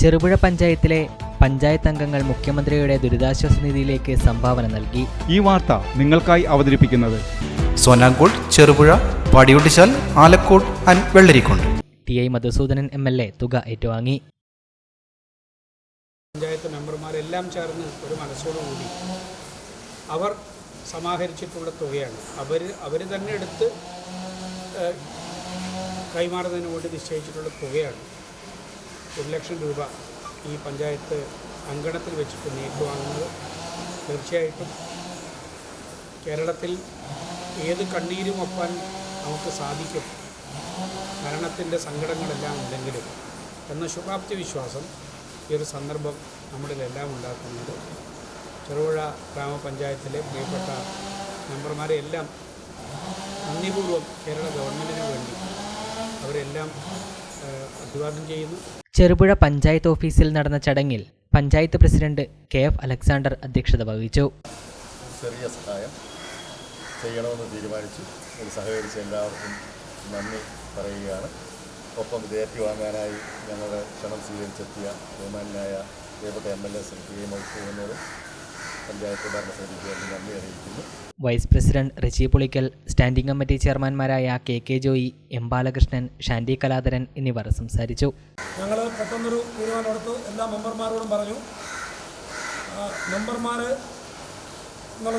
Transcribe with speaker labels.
Speaker 1: ചെറുപുഴ പഞ്ചായത്തിലെ പഞ്ചായത്ത് അംഗങ്ങൾ മുഖ്യമന്ത്രിയുടെ ദുരിതാശ്വാസ നിധിയിലേക്ക് സംഭാവന നൽകി.
Speaker 2: ഈ വാർത്ത നിങ്ങൾക്കായി അവതരിപ്പിക്കുന്നത്
Speaker 3: Sonankode Cherupuzha Padiyottuchal Alakode and Vellarikundu
Speaker 1: T I Madhusoodanan M L A തുക ഏറ്റുവാങ്ങി.
Speaker 4: പഞ്ചായത്ത് മെമ്പർമാരെല്ലാം ചേർന്ന് ഒരു മനസ്സോടുകൂടി അവർ സമാഹരിച്ചിട്ടുള്ള തുകയാണ്. അവർ അവർ തന്നെ എടുത്ത് കൈമാറുന്നതിന് വേണ്ടി നിശ്ചയിച്ചിട്ടുള്ള തുകയാണ്. ഒരു ലക്ഷം രൂപ ഈ പഞ്ചായത്ത് അങ്കണത്തിൽ വെച്ചിട്ട് നീക്കുവാങ്ങുന്നത് തീർച്ചയായിട്ടും കേരളത്തിൽ ഏത് കണ്ണീരും ഒപ്പാൻ നമുക്ക് സാധിക്കും. ഭരണത്തിന്റെ സങ്കടങ്ങളെല്ലാം ഉണ്ടെങ്കിലും എന്ന ശുഭാപ്തി വിശ്വാസം ഈ ഒരു സന്ദർഭം നമ്മളിലെല്ലാം ഉണ്ടാക്കുന്നത്. ചെറുപുഴ ഗ്രാമപഞ്ചായത്തിലെ പ്രിയപ്പെട്ട മെമ്പർമാരെ എല്ലാം നന്ദിപൂർവം കേരള ഗവൺമെന്റിന് വേണ്ടി അവരെല്ലാം അഭിവാദ്യം ചെയ്യുന്നു.
Speaker 1: ചെറുപുഴ പഞ്ചായത്ത് ഓഫീസിൽ നടന്ന ചടങ്ങിൽ panchayat president K F Alexander അധ്യക്ഷത വഹിച്ചു.
Speaker 5: ചെറിയ സഹായം ചെയ്യണമെന്ന് തീരുമാനിച്ചു. ഇത് സഹകരിച്ച എല്ലാവർക്കും നന്ദി പറയുകയാണ്. ഒപ്പം ഇത് ഏറ്റുവാങ്ങാനായി ഞങ്ങളുടെ ക്ഷണം സ്വീകരിച്ചെത്തിയ ബഹുമാനായ പ്രിയപ്പെട്ട M L A Shri P M അറിയിക്കുന്നു
Speaker 1: vice president Richie Pulickal standing committee ചെയർമാൻമാരായ K K Joy M Balakrishnan Shandy Kaladharan എന്നിവർ സംസാരിച്ചു.
Speaker 6: ഞങ്ങൾ പെട്ടെന്നൊരു തീരുമാനമെടുത്തു എല്ലാ മെമ്പർമാരോടും പറഞ്ഞു. മെമ്പർമാർ എന്നുള്ള